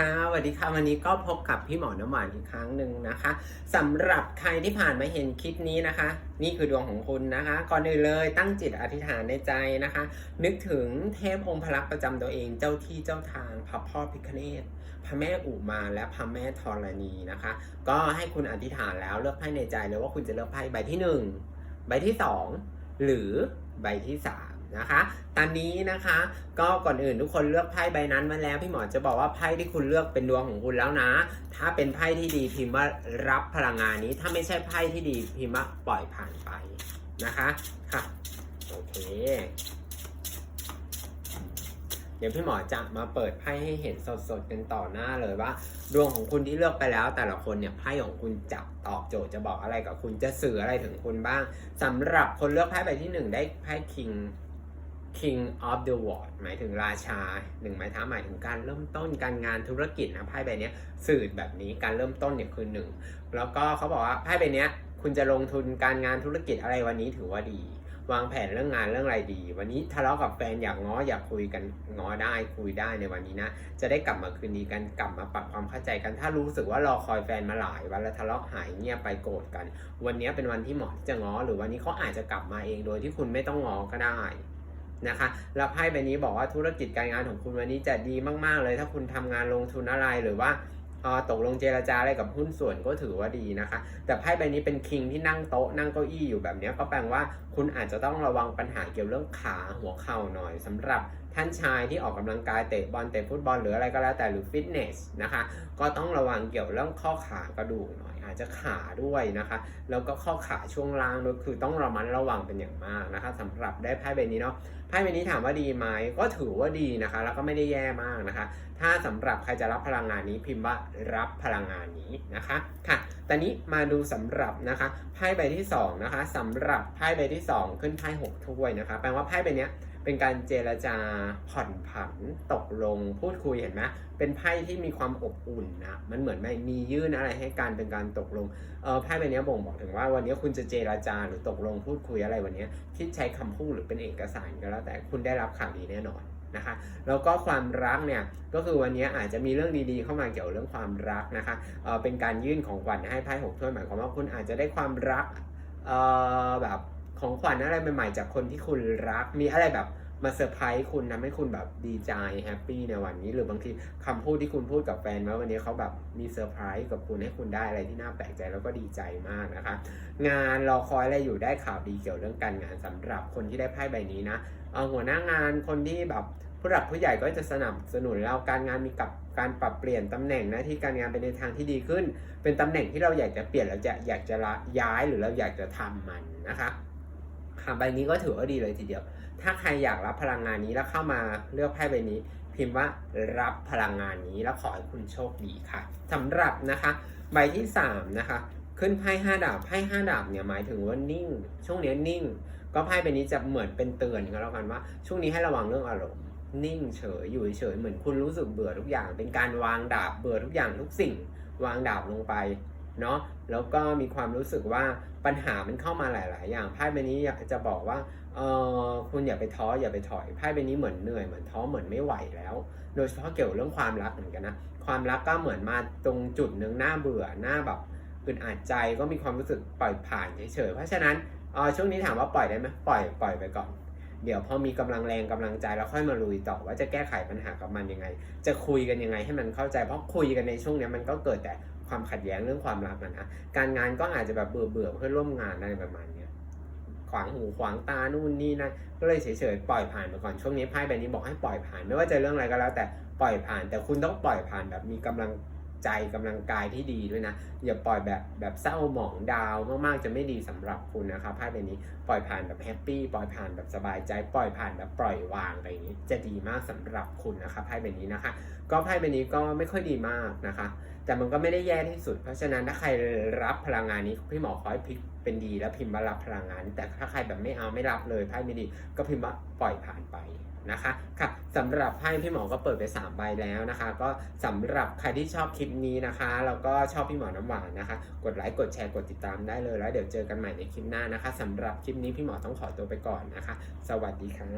ค่ะสวัสดีค่ะวันนี้ก็พบกับพี่หมอน้ำหวานอีกครั้งหนึ่งนะคะสำหรับใครที่ผ่านมาเห็นคลิปนี้นะคะ นี่คือดวงของคุณนะคะ ก่อนอื่นเลยตั้งจิตอธิษฐานในใจนะคะ นึกถึงเทพองค์พระลักษมณ์ประจำตัวเองเจ้าที่เจ้าทางพระพ่อพิคเนตพระแม่อุมาและพระแม่ธรณีนะคะ ก็ให้คุณอธิษฐานแล้วเลือกไพ่ในใจเลยว่าคุณจะเลือกไพ่ใบที่หนึ่งใบที่สองหรือใบที่สาม นะคะ ตอนนี้นะคะก็ก่อนอื่นทุกคนเลือกไพ่ใบนั้นมาแล้วพี่หมอจะบอกว่าไพ่ที่คุณเลือกเป็นดวงของคุณแล้วนะ ถ้าเป็นไพ่ที่ดีพิมพ์ว่ารับพลังงานนี้ ถ้าไม่ใช่ไพ่ที่ดีพิมพ์ว่าปล่อยผ่านไปนะคะค่ะโอเค เดี๋ยวพี่หมอจะมาเปิดไพ่ให้เห็นสดๆกันต่อหน้าเลยว่า ดวงของคุณที่เลือกไปแล้ว แต่ละคนเนี่ยไพ่ของคุณจับตอบโจทย์จะบอกอะไรกับคุณจะสื่ออะไรถึงคุณบ้างสำหรับคนเลือกไพ่ใบที่หนึ่งได้ไพ่ king king of the world หมายถึงราชาหนึ่งไม้เท้าหมายถึงการเริ่มต้นการงานธุรกิจนะไพ่ใบนี้สื่อแบบนี้การเริ่มต้นเนี่ยคือหนึ่งแล้วก็เขาบอกว่าไพ่ใบนี้คุณจะลงทุนการงานธุรกิจอะไรวันนี้ถือว่าดี วางแผนเรื่องงานเรื่องอะไรดี วันนี้ทะเลาะกับแฟนอยากง้ออยากคุยกันง้อได้คุยได้ในวันนี้นะ จะได้กลับมาคืนดีกันกลับมาปรับความเข้าใจกัน ถ้ารู้สึกว่ารอคอยแฟนมาหลายวันแล้วทะเลาะหายเงียบไปโกรธกัน วันนี้เป็นวันที่เหมาะที่จะง้อหรือวันนี้เขาอาจจะกลับมาเองโดยที่คุณไม่ต้องง้อก็ได้ นะคะแล้วไพ่ใบนี้บอกว่าธุรกิจการงานของคุณวันนี้จะดีมาก ๆ เลย ถ้าคุณทำงานลงทุนอะไรหรือว่าตกลงเจรจาอะไรกับหุ้นส่วนก็ถือว่าดีนะคะ แต่ไพ่ใบนี้เป็นคิงที่นั่งโต๊ะนั่งเก้าอี้อยู่แบบนี้ก็แปลว่า คุณอาจจะต้องระวังปัญหาเกี่ยวเรื่องขาหัวเข่าหน่อยสำหรับท่านชายที่ออกกำลังกายเตะบอลเตะฟุตบอลหรืออะไรก็แล้วแต่หรือฟิตเนสนะคะ ก็ต้องระวังเกี่ยวเรื่องข้อขากระดูกหน่อย อาจจะขาด้วยนะคะ แล้วก็ข้อขาช่วงล่างด้วยคือต้องระมัดระวังเป็นอย่างมากนะคะสำหรับได้ไพ่ใบนี้เนาะไพ่ใบนี้ถามว่าดีไหมก็ถือว่าดีนะคะ แล้วก็ไม่ได้แย่มากนะคะ ถ้าสำหรับใครจะรับพลังงานนี้พิมพ์ว่ารับพลังงานนี้นะคะค่ะตอนนี้มาดูสำหรับนะคะไพ่ใบที่สองนะคะสำหรับไพ่ใบที่สองขึ้นไพ่หกถ้วยนะคะ แปลว่าไพ่ใบนี้เป็นการเจรจาผ่อนผันตกลงพูดคุยเห็นไหมเป็นไพ่ที่มีความอบอุ่นนะมันเหมือนไม่มียื่นอะไรให้การเป็นการตกลงเออไพ่ใบนี้บ่งบอกถึงว่าวันนี้คุณจะเจรจาหรือตกลงพูดคุยอะไรวันนี้ที่ใช้คำพูดหรือเป็นเอกสารก็แล้วแต่คุณได้รับข่าวดีแน่นอน นะคะแล้วก็ความรักเนี่ยก็คือวันนี้อาจจะมีเรื่องดีๆ เข้ามาเกี่ยวเรื่องความรักนะคะเเป็นการยื่นของขวัญให้ไพ่หกถ้วยหมายความว่าคุณอาจจะได้ความรักแบบของขวัญอะไรใหม่ๆจากคนที่คุณรักมีอะไรแบบมาเซอร์ไพรส์คุณทำให้คุณแบบดีใจแฮปปี้ในวันนี้ หรือบางทีคำพูดที่คุณพูดกับแฟนว่าวันนี้เขาแบบมีเซอร์ไพรส์กับคุณให้คุณได้อะไรที่น่าแปลกใจแล้วก็ดีใจมากนะคะ งานรอคอยอะไรอยู่ได้ข่าวดีเกี่ยวเรื่องการงานสำหรับคนที่ได้ไพ่ใบนี้นะ หัวหน้างานคนที่แบบผู้หลักผู้ใหญ่ก็จะสนับสนุนเราการงานมีกับการปรับเปลี่ยนตำแหน่งหน้าที่การงานไปในทางที่ดีขึ้น เป็นตำแหน่งที่เราอยากจะเปลี่ยนเราจะอยากจะละย้ายหรือเราอยากจะทำมันนะคะค่ะใบนี้ก็ถือว่าดีเลยทีเดียว ถ้าใครอยากรับพลังงานนี้แล้วเข้ามาเลือกไพ่ใบนี้ พิมพ์ว่ารับพลังงานนี้แล้วขอให้คุณโชคดีค่ะสำหรับนะคะ ใบที่สามนะคะขึ้นไพ่ห้าดาบไพ่ห้าดาบเนี่ยหมายถึงว่านิ่ง ช่วงนี้นิ่ง ก็ไพ่ใบนี้จะเหมือนเป็นเตือนก็แล้วกันว่า ช่วงนี้ให้ระวังเรื่องอารมณ์ นิ่งเฉยอยู่เฉยเหมือนคุณรู้สึกเบื่อทุกอย่าง เป็นการวางดาบเบื่อทุกอย่างทุกสิ่ง วางดาบลงไปเนาะแล้วก็มีความรู้สึกว่าปัญหามันเข้ามาหลาย ๆ อย่างไพ่ใบนี้จะบอกว่าเออคุณอย่าไปท้ออย่าไปถอยไพ่ใบนี้เหมือนเหนื่อยเหมือนท้อเหมือนไม่ไหวแล้ว โดยเฉพาะเกี่ยวกับเรื่องความรักเหมือนกันนะความรักก็เหมือนมาตรงจุดหนึ่งหน้าเบื่อหน้าแบบอึดอัดใจก็มีความรู้สึกปล่อยผ่านเฉย ๆ เพราะฉะนั้น เออช่วงนี้ถามว่าปล่อยได้ไหมปล่อยปล่อยไปก่อน เดี๋ยวพอมีกำลังแรงกำลังใจแล้วค่อยมาลุยต่อว่าจะแก้ไขปัญหากับมันยังไง จะคุยกันยังไงให้มันเข้าใจเพราะคุยกันในช่วงนี้มันก็เกิดแต่ความขัดแย้งเรื่องความรักนะนะการงานก็อาจจะแบบเบื่อเบื่อเพื่อร่วมงานอะไรประมาณนี้ขวางหูขวางตานู่นนี่นั่นก็เลยเฉยๆปล่อยผ่านไปก่อนช่วงนี้ไพ่ใบนี้บอกให้ปล่อยผ่าน ไม่ว่าจะเรื่องอะไรก็แล้วแต่ปล่อยผ่าน แต่คุณต้องปล่อยผ่านแบบมีกำลัง ใจกำลังกายที่ดีด้วยนะ อย่าปล่อยแบบแบบเศร้าหมองดาวมากๆจะไม่ดีสำหรับคุณนะครับไพ่ใบนี้ปล่อยผ่านแบบแฮปปี้ปล่อยผ่านแบบสบายใจ ปล่อยผ่านแบบปล่อยวางอะไรอย่างนี้ จะดีมากสำหรับคุณนะครับไพ่ใบนี้นะคะ ก็ไพ่ใบนี้ก็ไม่ค่อยดีมากนะคะ แต่มันก็ไม่ได้แย่ที่สุด เพราะฉะนั้นถ้าใครรับพลังงานนี้พี่หมอขอให้พลิก เป็นดีแล้วพิมพ์ว่ารับพลังงาน แต่ถ้าใครแบบไม่เอาไม่รับเลยไพ่ไม่ดี ก็พิมพ์ว่าปล่อยผ่านไปนะคะค่ะสำหรับไพ่พี่หมอก็เปิดไป3ใบแล้วนะคะ ก็สำหรับใครที่ชอบคลิปนี้นะคะแล้วก็ชอบพี่หมอน้ำหวานนะคะ กดไลค์กดแชร์กดติดตามได้เลยแล้วเดี๋ยวเจอกันใหม่ในคลิปหน้านะคะสำหรับคลิปนี้พี่หมอต้องขอตัวไปก่อนนะคะ สวัสดีค่ะ